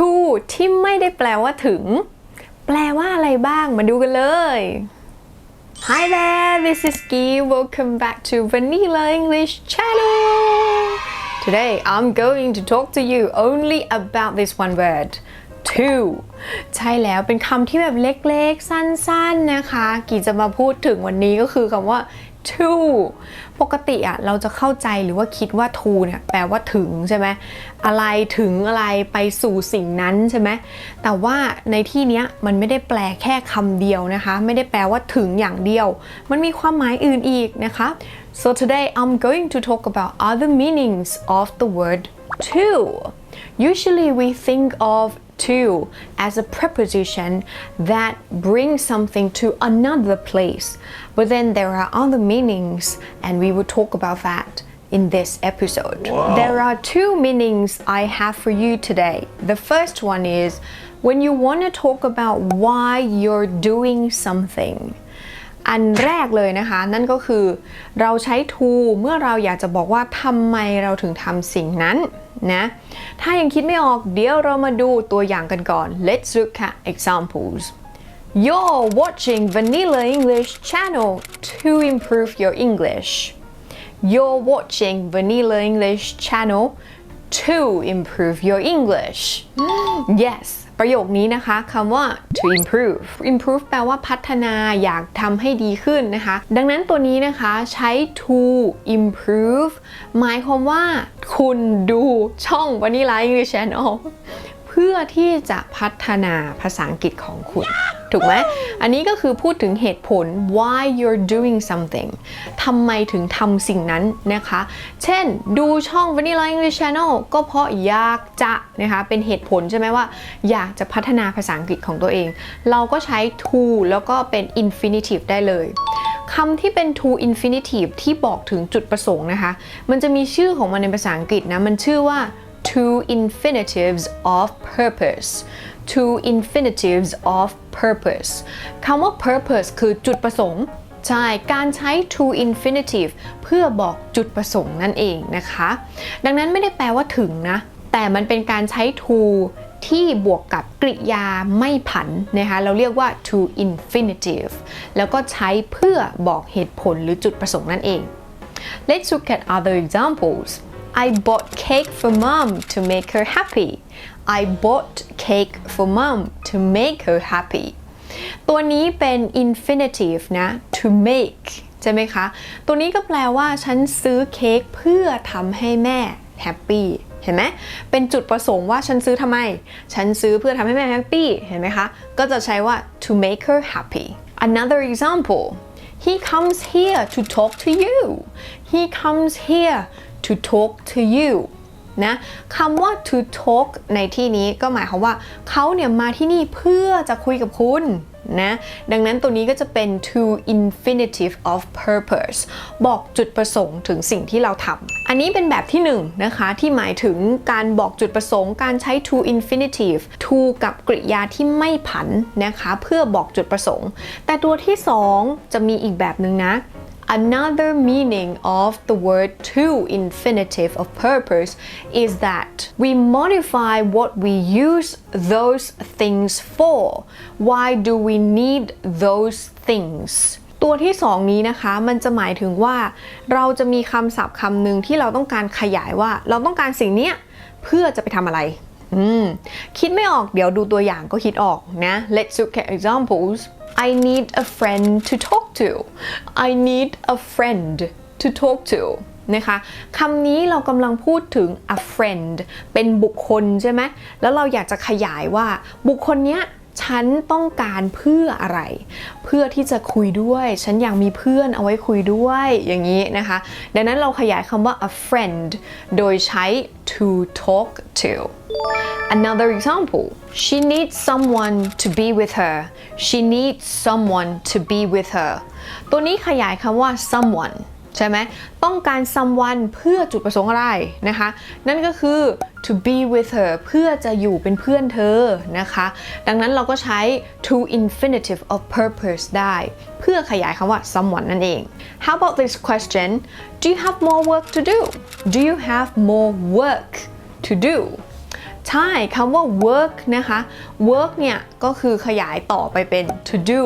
to ที่ไม่ได้แปลว่าถึง แปลว่าอะไรบ้างมาดูกันเลย Hi there, this is Gi. Welcome back to Vanilla English channel. Today I'm going to talk to you only about this one word. to ใช่แล้วเป็นคำที่แบบเล็กๆ สั้นๆนะคะ กี่จะมาพูดถึงวันนี้ก็คือคำว่า to ปกติอะเราจะเข้าใจหรือว่าคิดว่า to เนี่ยแปลว่าถึงใช่ไหมอะไรถึงอะไรไปสู่สิ่งนั้นใช่ไหมแต่ว่าในที่เนี้ยมันไม่ได้แปลแค่คำเดียวนะคะ ไม่ได้แปลว่าถึงอย่างเดียว มันมีความหมายอื่นอีกนะคะ so today I'm going to talk about other meanings of the word to usually we think of to as a preposition that brings something to another place. But then there are other meanings, and we will talk about that in this episode. There are two meanings I have for you today. The first one is when you want to talk about why you're doing something. อันแรกเลยนะคะ นั่นก็คือเราใช้ to เมื่อเราอยากจะบอกว่าทำไมเราถึงทำสิ่งนั้นนะถ้ายังคิดไม่ออกเดี๋ยวเรามาดูตัวอย่างกันก่อน Let's look at examples You're watching Vanilla English channel to improve your English You're watching Vanilla English channel to improve your English yes ประโยคนี้นะคะคำว่า to improve improve แปลว่าพัฒนาอยากทำให้ดีขึ้นนะคะ ดังนั้นตัวนี้นะคะใช้ to improve หมายความว่าคุณดูช่อง Vanilla English Channel พื่อที่จะพัฒนาภาษาอังกฤษของคุณ ถูกไหม อันนี้ก็คือพูดถึงเหตุผล why you're doing something ทำไมถึงทำสิ่งนั้นนะคะ เช่น ดูช่อง Vanilla English Channel ก็เพราะอยากจะนะคะ เป็นเหตุผลใช่ไหมว่า อยากจะพัฒนาภาษาอังกฤษของตัวเอง เราก็ใช้ to แล้วก็เป็น infinitive ได้เลยคำที่เป็น to infinitive ที่บอกถึงจุดประสงค์นะคะ มันจะมีชื่อของมันในภาษาอังกฤษนะ มันชื่อว่า two infinitives of purpose two infinitives of purpose คำว่า purpose คือจุดประสงค์ใช่ การใช้ to infinitive เพื่อบอกจุดประสงค์นั่นเองนะคะ ดังนั้นไม่ได้แปลว่าถึงนะ แต่มันเป็นการใช้ to ที่บวกกับกริยาไม่ผันนะคะ เราเรียกว่า to infinitive แล้วก็ใช้เพื่อบอกเหตุผลหรือจุดประสงค์นั่นเอง Let's look at other examples. I bought cake for mom to make her happy. I bought cake for mom to make her happy. ตัวนี้เป็น infinitive นะ to make ใช่ไหมคะ ตัวนี้ก็แปลว่าฉันซื้อเค้กเพื่อทำให้แม่แฮปปี้เห็นไหมเป็นจุดประสงค์ว่าฉันซื้อทำไม ฉันซื้อเพื่อทำให้แม่แฮปปี้เห็นไหมคะ ก็จะใช้ว่า to make her happy. Another example. He comes here to talk to you. He comes here to talk to you นะคำว่า to talk ในที่นี้ก็หมายความว่าเขาเนี่ยมาที่นี่เพื่อจะคุยกับคุณนะดังนั้นตัวนี้ก็จะเป็น to infinitive of purpose บอกจุดประสงค์ถึงสิ่งที่เราทำอันนี้เป็นแบบที่1นงนะคะที่หมายถึงการบอกจุดประสงค์การใช้ to infinitive to กับกริยาที่ไม่ผันนะคะเพื่อบอกจุดประสงค์ แต่ตัวที่ 2 จะมีอีกแบบหนึ่งนะ Another meaning of the word to infinitive of purpose is that we modify what we use those things for. Why do we need those things? ตัวที่สองนี้นะคะ มันจะหมายถึงว่า เราจะมีคำศัพท์คำหนึ่งที่เราต้องการขยายว่า เราต้องการสิ่งนี้เพื่อจะไปทำอะไรอืมคิดไม่ออกเดี๋ยวดูตัวอย่างก็คิดออกนะ Let's look at examples I need a friend to talk to I need a friend to talk to นะคะคำนี้เรากำลังพูดถึง a friend เป็นบุคคลใช่ไหมแล้วเราอยากจะขยายว่าบุคคลเนี้ย ฉันต้องการเพื่ออะไร เพื่อที่จะคุยด้วย ฉันอยากมีเพื่อนเอาไว้คุยด้วยอย่างนี้นะคะ ดังนั้นเราขยายคำว่า a friend โดยใช้ to talk to Another example she needs someone to be with her she needs someone to be with her ตัวนี้ขยายคำว่า someone ใช่ไหมต้องการ someone เพื่อจุดประสงค์อะไรนะคะ นั่นก็คือ to be with her เพื่อจะอยู่เป็นเพื่อนเธอนะคะ ดังนั้นเราก็ใช้ to infinitive of purpose ได้ เพื่อขยายคำว่า someone นั่นเอง How about this question Do you have more work to do Do you have more work to do ใช่คำว่า work นะคะ work เนี่ยก็คือขยายต่อไปเป็น to do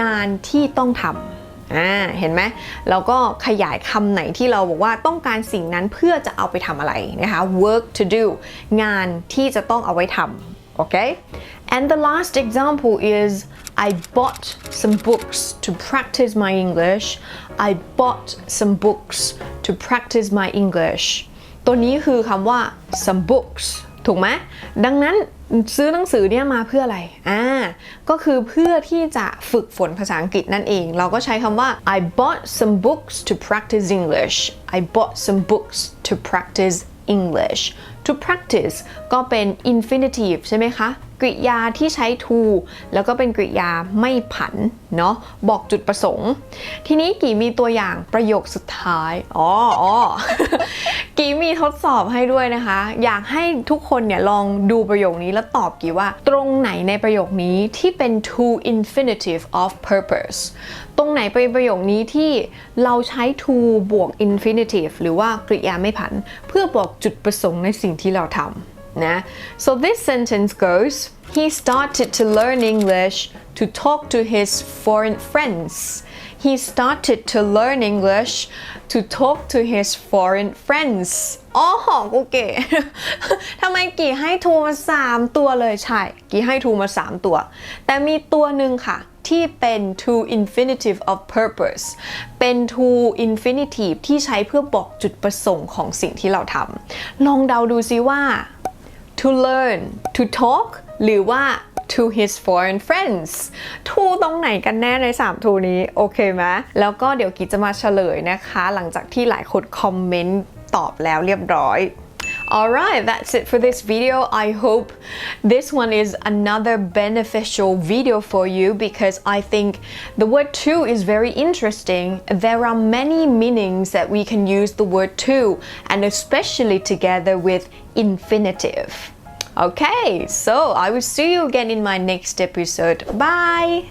งานที่ต้องทำ อ่าเห็นไหมแล้วก็ขยายคำไหนที่เราบอกว่าต้องการสิ่งนั้นเพื่อจะเอาไปทำอะไรนะคะ work to do งานที่จะต้องเอาไว้ทำโอเค and the last example is I bought some books to practice my English I bought some books to practice my English ตัวนี้คือคำว่า some books ถูกไหมดังนั้นซื้อหนังสือเนี่ยมาเพื่ออะไร อ่า ก็คือเพื่อที่จะฝึกฝนภาษาอังกฤษนั่นเอง เราก็ใช้คำว่า I bought some books to practice English I bought some books to practice English to practice ก็เป็น infinitive ใช่ไหมคะ กริยาที่ใช้ to แล้วก็เป็นกริยาไม่ผันเนาะบอกจุดประสงค์ ทีนี้กี่มีตัวอย่างประโยคสุดท้าย อ๋ออ๋อกี่มีทดสอบให้ด้วยนะคะ อยากให้ทุกคนเนี่ยลองดูประโยคนี้แล้วตอบกี่ว่า ตรงไหนในประโยคนี้ที่เป็น to infinitive of purpose ตรงไหนเป็นประโยคนี้ที่เราใช้ to บวก infinitive หรือว่ากริยาไม่ผัน เพื่อบอกจุดประสงค์ในสิ่งที่เราทำ นะ so this sentence goes he started to learn English to talk to his foreign friends he started to learn English to talk to his foreign friends อ๋อกูเก๋ทำไมกี่ให้ทูมา3ตัวเลยใช่ กี่ให้ทูมา3ตัว แต่มีตัวหนึ่งค่ะที่เป็น to infinitive of purpose เป็น to infinitive ที่ใช้เพื่อบอกจุดประสงค์ของสิ่งที่เราทำ ลองเดาดูซิว่า to learn to talk หรือว่า to his foreign friends ทูตรงไหนกันแน่ใน 3 ทูนี้ โอเคไหมแล้วก็เดี๋ยวกิจจะมาเฉลยนะคะ หลังจากที่หลายคนคอมเมนต์ตอบแล้วเรียบร้อย Alright, that's it for this video. I hope this one is another beneficial video for you because I think the word to is very interesting. There are many meanings that we can use the word to, and especially together with infinitive. Okay, so I will see you again in my next episode. Bye!